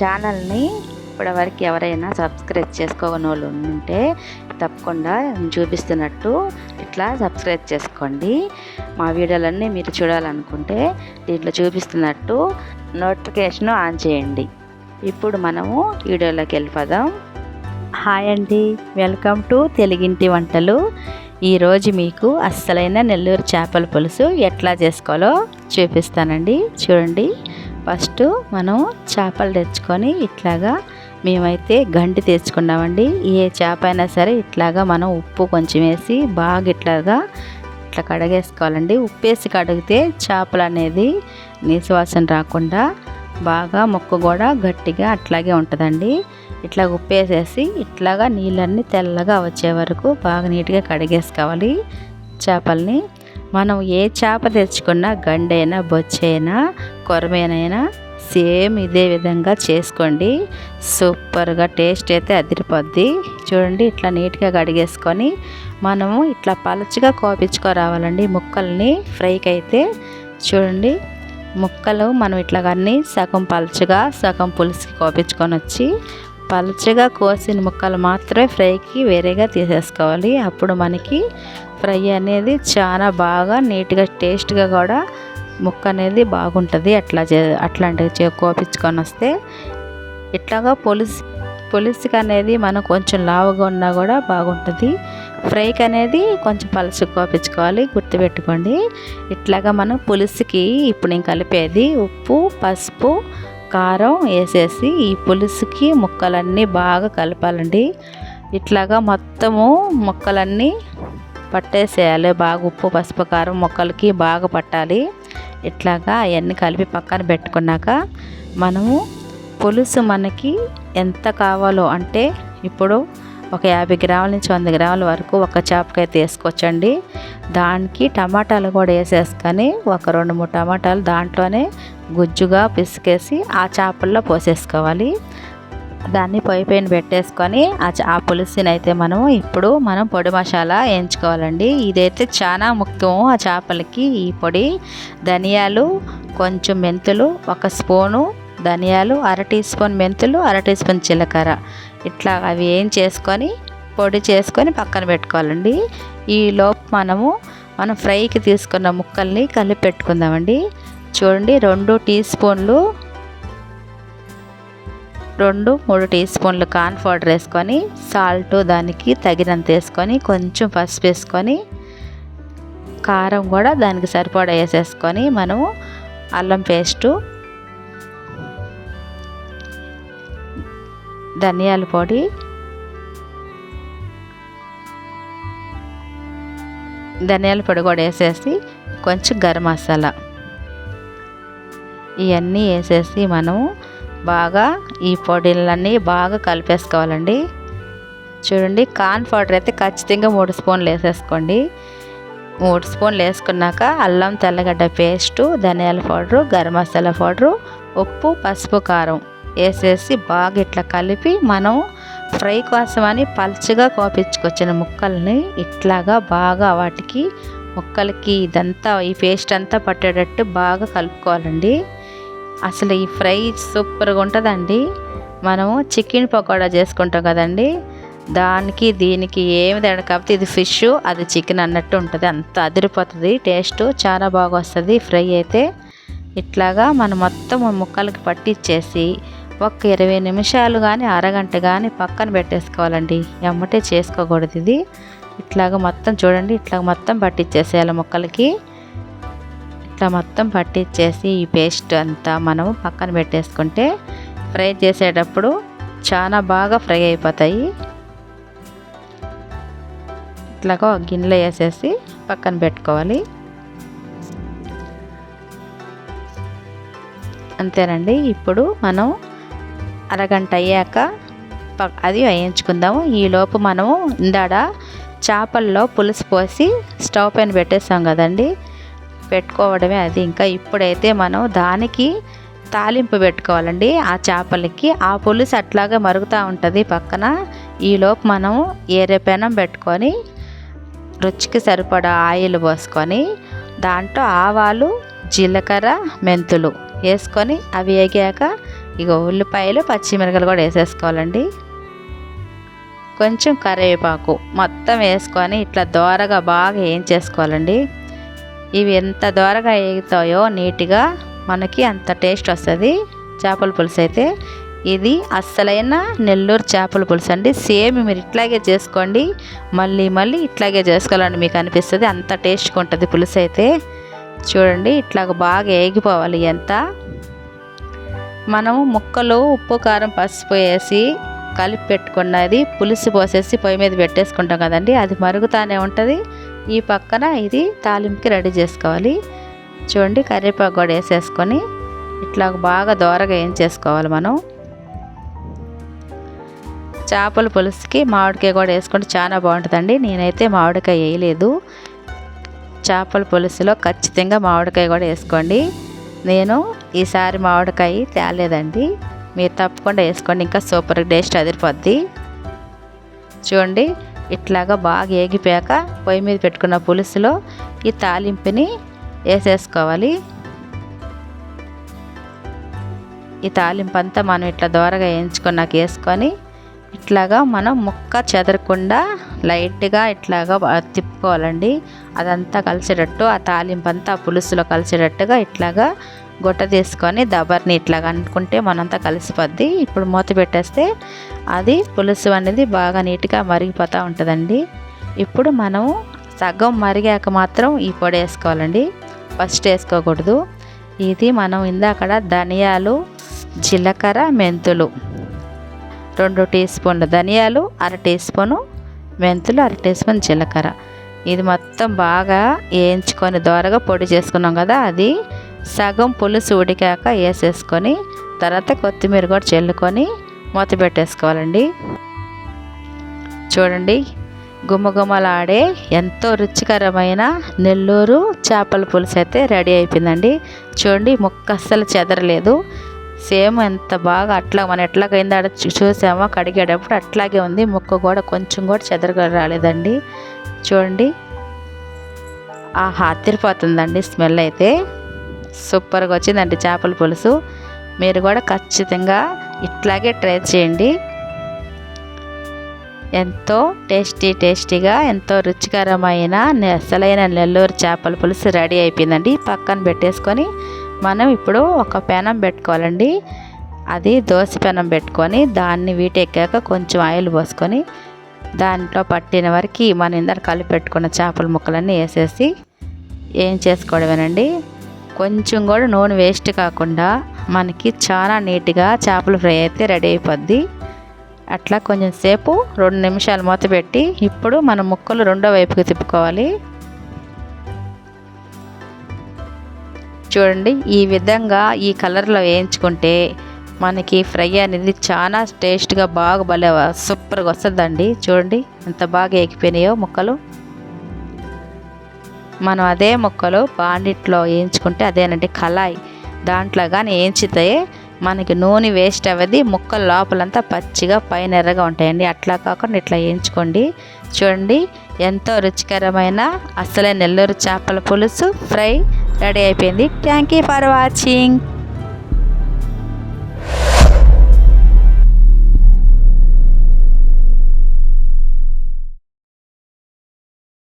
ఛానల్ని ఇప్పటివరకు ఎవరైనా సబ్స్క్రైబ్ చేసుకోని వాళ్ళు ఉంటే తప్పకుండా చూపిస్తున్నట్టు ఇట్లా సబ్స్క్రైబ్ చేసుకోండి. మా వీడియోలన్నీ మీరు చూడాలనుకుంటే దీంట్లో చూపిస్తున్నట్టు నోటిఫికేషన్ ఆన్ చేయండి. ఇప్పుడు మనము వీడియోలోకి వెళ్ళిపోదాం. హాయ్ అండి వెల్కమ్ టు తెలుగింటి వంటలు. ఈరోజు మీకు అస్సలైన నెల్లూరు చేపల పులుసు ఎట్లా చేసుకోవాలో చూపిస్తానండి. చూడండి. ఫస్ట్ మనం చేపలు తెచ్చుకొని ఇట్లాగా మేమైతే గంటి తెచ్చుకున్నామండి. ఏ చేప అయినా సరే ఇట్లాగా మనం ఉప్పు కొంచెం వేసి బాగా ఇట్లాగా ఇట్లా కడగేసుకోవాలండి. ఉప్పు వేసి కడిగితే చేపలు అనేది నీసువాసన రాకుండా బాగా మొక్క కూడా గట్టిగా అట్లాగే ఉంటుందండి. ఇట్లా ఉప్పేసేసి ఇట్లాగా నీళ్ళన్నీ తెల్లగా వచ్చే వరకు బాగా నీట్గా కడిగేసుకోవాలి చేపల్ని. మనం ఏ చేప తెచ్చుకున్నా గండైనా బొచ్చైనా కొరమేనైనా సేమ్ ఇదే విధంగా చేసుకోండి. సూపర్గా టేస్ట్ అయితే అదిరిపోద్ది. చూడండి ఇట్లా నీట్గా కడిగేసుకొని మనము ఇట్లా పలచగా కోపించుకోరావాలండి ముక్కల్ని ఫ్రైకి అయితే చూడండి ముక్కలు మనం ఇట్లా అన్నీ సగం పలచగా సగం పులుసుకి కోపించుకొని వచ్చి పలచగా కోసిన ముక్కలు మాత్రమే ఫ్రైకి వేరేగా తీసేసుకోవాలి. అప్పుడు మనకి ఫ్రై అనేది చాలా బాగా నీట్గా టేస్ట్గా కూడా ముక్క అనేది బాగుంటుంది. అట్లా చే అట్లాంటివి కోపించుకొని వస్తే ఇట్లాగా పులుసు పులుసుకి అనేది మనం కొంచెం లావుగా ఉన్నా కూడా బాగుంటుంది. ఫ్రైకి అనేది కొంచెం పలుసు కోపించుకోవాలి గుర్తుపెట్టుకోండి. ఇట్లాగా మనం పులుసుకి ఇప్పుడు నేను కలిపేది ఉప్పు పసుపు కారం వేసేసి ఈ పులుసుకి ముక్కలన్నీ బాగా కలపాలండి. ఇట్లాగా మొత్తము ముక్కలన్నీ పట్టేసేయాలి. బాగా ఉప్పు పసుపు కారం ముక్కలకి బాగా పట్టాలి. ఇట్లాగా అవన్నీ కలిపి పక్కన పెట్టుకున్నాక మనము పులుసు మనకి ఎంత కావాలో అంటే ఇప్పుడు ఒక యాభై గ్రాముల నుంచి వంద గ్రాముల వరకు ఒక చేపకాయ తీసుకోవచ్చండి దానికి టమాటాలు కూడా వేసేసుకొని ఒక రెండు మూడు టమాటాలు దాంట్లోనే గుజ్జుగా పిసికేసి ఆ చేపల్లో పోసేసుకోవాలి. దాన్ని పొయ్యి పైన పెట్టేసుకొని ఆ ఆ పులుసుని అయితే మనము ఇప్పుడు మనం పొడి మసాలా వేయించుకోవాలండి. ఇదైతే చాలా ముఖ్యం ఆ చేపలకి. ఈ పొడి ధనియాలు కొంచెం మెంతులు ఒక స్పూను ధనియాలు అర టీ స్పూన్ మెంతులు అర టీ స్పూన్ జీలకర్ర. ఇట్లా అవి ఏం చేసుకొని పొడి చేసుకొని పక్కన పెట్టుకోవాలండి. ఈ లోపు మనము మనం ఫ్రైకి తీసుకున్న ముక్కల్ని కలిపి పెట్టుకుందామండి. చూడండి రెండు టీ స్పూన్లు రెండు మూడు టీ స్పూన్లు కార్న్ పౌడర్ వేసుకొని సాల్ట్ దానికి తగినంత వేసుకొని కొంచెం పసుపు వేసుకొని కారం కూడా దానికి సరిపడా వేసేసుకొని మనము అల్లం పేస్టు ధనియాల పొడి ధనియాల పొడి కూడా వేసేసి కొంచెం గరం మసాలా. ఇవన్నీ వేసేసి మనము బాగా ఈ పొడిలన్నీ బాగా కలిపేసుకోవాలండి. చూడండి కార్న్ పౌడర్ అయితే ఖచ్చితంగా మూడు స్పూన్లు వేసేసుకోండి. మూడు స్పూన్లు వేసుకున్నాక అల్లం తెల్లగడ్డ పేస్టు ధనియాల పౌడరు గరం మసాలా పౌడరు ఉప్పు పసుపు కారం వేసేసి బాగా ఇట్లా కలిపి మనం ఫ్రై కోసమని పల్చగా కోపించుకొచ్చిన ముక్కల్ని ఇట్లాగా బాగా వాటికి ముక్కలకి ఇదంతా ఈ పేస్ట్ అంతా పట్టేటట్టు బాగా కలుపుకోవాలండి. అసలు ఈ ఫ్రై సూపర్గా ఉంటుందండి. మనము చికెన్ పకోడా చేసుకుంటాం కదండి. దానికి దీనికి ఏమి తేడా కాకపోతే ఇది ఫిష్ అది చికెన్ అన్నట్టు ఉంటుంది. అంత అదిరిపోతుంది టేస్ట్ చాలా బాగా వస్తుంది ఫ్రై అయితే. ఇట్లాగా మనం మొత్తం ముక్కలకి పట్టించేసి ఒక ఇరవై నిమిషాలు కానీ అరగంట కానీ పక్కన పెట్టేసుకోవాలండి. ఎమ్మటే చేసుకోకూడదు ఇది. ఇట్లాగ మొత్తం చూడండి ఇట్లా మొత్తం పట్టించేసేయాలి ముక్కలకి. ఇట్లా మొత్తం పట్టించేసి ఈ పేస్ట్ అంతా మనం పక్కన పెట్టేసుకుంటే ఫ్రై చేసేటప్పుడు చాలా బాగా ఫ్రై అయిపోతాయి. ఇట్లాగా గిన్నెలో వేసేసి పక్కన పెట్టుకోవాలి. అంతేనండి ఇప్పుడు మనం అరగంట అయ్యాక అది వేయించుకుందాము. ఈలోపు మనము ఇందాడ చేపల్లో పులుసు పోసి స్టవ్ పైన పెట్టేసాం కదండి. పెట్టుకోవడమే అది. ఇంకా ఇప్పుడైతే మనం దానికి తాలింపు పెట్టుకోవాలండి. ఆ చేపలకి ఆ పులుసు అట్లాగే మరుగుతూ ఉంటుంది పక్కన. ఈలోపు మనం ఏరే పెనం పెట్టుకొని రుచికి సరిపడా ఆయిల్ పోసుకొని దాంట్లో ఆవాలు జీలకర్ర మెంతులు వేసుకొని అవి వేగాక ఇగో ఉల్లిపాయలు పచ్చిమిరకలు కూడా వేసేసుకోవాలండి. కొంచెం కరివేపాకు మొత్తం వేసుకొని ఇట్లా దోరగా బాగా ఏం చేసుకోవాలండి ఇవి ఎంత దోరగా ఎగుతాయో నీట్గా మనకి అంత టేస్ట్ వస్తుంది. చేపల పులుసు అయితే ఇది అస్సలైన నెల్లూరు చేపల పులుసు అండి. సేమ్ మీరు ఇట్లాగే చేసుకోండి. మళ్ళీ మళ్ళీ ఇట్లాగే చేసుకోవాలని మీకు అనిపిస్తుంది. అంత టేస్ట్గా ఉంటుంది పులుసు అయితే. చూడండి ఇట్లాగ బాగా ఏగిపోవాలి ఎంత. మనము ముక్కలు ఉప్పు కారం పసుపు వేసి కలిపి పెట్టుకున్నది. పులుసు పోసేసి పొయ్యి మీద పెట్టేసుకుంటాం కదండి. అది మరుగుతానే ఉంటుంది. ఈ పక్కన ఇది తాలింపుకి రెడీ చేసుకోవాలి. చూడండి కరివేపాకు కూడా వేసేసుకొని ఇట్లా బాగా దోరగా ఏం చేసుకోవాలి మనం. చేపల పులుసుకి మామిడికాయ కూడా వేసుకుంటే చాలా బాగుంటుందండి. నేనైతే మామిడికాయ వేయలేదు. చేపల పులుసులో ఖచ్చితంగా మామిడికాయ కూడా వేసుకోండి. నేను ఈసారి మామిడికాయ తేలేదండి. మీరు తప్పకుండా వేసుకోండి. ఇంకా సూపర్ టేస్ట్ అదిరిపోద్ది. చూడండి ఇట్లాగా బాగా ఏగిపోయాక పొయ్యి మీద పెట్టుకున్న పులుసులో ఈ తాలింపుని వేసేసుకోవాలి. ఈ తాలింపు అంతా మనం ఇట్లా దోరగా వేయించుకున్నాక వేసుకొని ఇట్లాగా మనం ముక్క చెదరకుండా లైట్గా ఇట్లాగా తిప్పుకోవాలండి. అదంతా కలిసేటట్టు ఆ తాలింపు అంతా పులుసులో కలిసేటట్టుగా ఇట్లాగా గుట్ట తీసుకొని దబర్ని ఇట్లాగా అనుకుంటే మనంతా కలిసిపోద్ది. ఇప్పుడు మూత పెట్టేస్తే అది పులుసు అనేది బాగా నీట్గా మరిగిపోతూ ఉంటుందండి. ఇప్పుడు మనం సగం మరిగాక మాత్రం ఈ పొడి వేసుకోవాలండి. ఫస్ట్ వేసుకోకూడదు. ఇది మనం ఇందాకడ ధనియాలు జీలకర్ర మెంతులు రెండు టీ స్పూన్లు ధనియాలు అర టీ స్పూను మెంతులు అర టీ స్పూన్ జీలకర్ర. ఇది మొత్తం బాగా వేయించుకొని దోరగా పొడి చేసుకున్నాం కదా అది సగం పులుసు ఉడికాక వేసేసుకొని తర్వాత కొత్తిమీర కూడా చల్లుకొని మూత పెట్టేసుకోవాలండి. చూడండి గుమ్మగుమ్మలాడే ఎంతో రుచికరమైన నెల్లూరు చేపల పులుసు అయితే రెడీ అయిపోయిందండి. చూడండి ముక్క అస్సలు చెదరలేదు. సేమ్ ఎంత బాగా అట్లా మనం ఎట్లాగైందో ఆడ చూసామో కడిగేటప్పుడు అట్లాగే ఉంది. ముక్క కూడా కొంచెం కూడా చెదరగా రాలేదండి. చూడండి ఆహా అతిరిపోతుందండి స్మెల్ అయితే. సూపర్గా వచ్చిందండి చేపల పులుసు. మీరు కూడా ఖచ్చితంగా ఇట్లాగే ట్రై చేయండి. ఎంతో టేస్టీ టేస్టీగా ఎంతో రుచికరమైన అసలైన నెల్లూరు చేపల పులుసు రెడీ అయిపోయిందండి. పక్కన పెట్టేసుకొని మనం ఇప్పుడు ఒక పెనం పెట్టుకోవాలండి. అది దోశ పెనం పెట్టుకొని దాన్ని వీటెక్కాక కొంచెం ఆయిల్ పోసుకొని దాంట్లో పట్టిన వరకు మనం ఇందర కలిపి పెట్టుకున్న చేపల ముక్కలన్నీ వేసేసి ఏం చేసుకోవడమేనండి? కొంచెం కూడా నూనె వేస్ట్ కాకుండా మనకి చాలా నీట్గా చేపల ఫ్రై అయితే రెడీ అయిపోద్ది. అట్లా కొంచెం సేపు రెండు నిమిషాలు మూత పెట్టి ఇప్పుడు మన ముక్కలు రెండో వైపుకి తిప్పుకోవాలి. చూడండి ఈ విధంగా ఈ కలర్లో వేయించుకుంటే మనకి ఫ్రై అనేది చాలా టేస్ట్గా బాగా భలే సూపర్గా వస్తుందండి. చూడండి ఎంత బాగా ఎగిపోయినాయో ముక్కలు. మనం అదే ముక్కలు బాండిట్లో వేయించుకుంటే అదేనండి కళాయి. దాంట్లో కానీ వేయించితే మనకి నూనె వేస్ట్ అవ్వది ముక్కలు లోపలంతా పచ్చిగా పైన ఎర్రగా ఉంటాయండి. అట్లా కాకుండా ఇట్లా వేయించుకోండి చూడండి ఎంతో రుచికరమైన అసలే నెల్లూరు చేపల పులుసు ఫ్రై రెడీ అయిపోయింది. Thank you for watching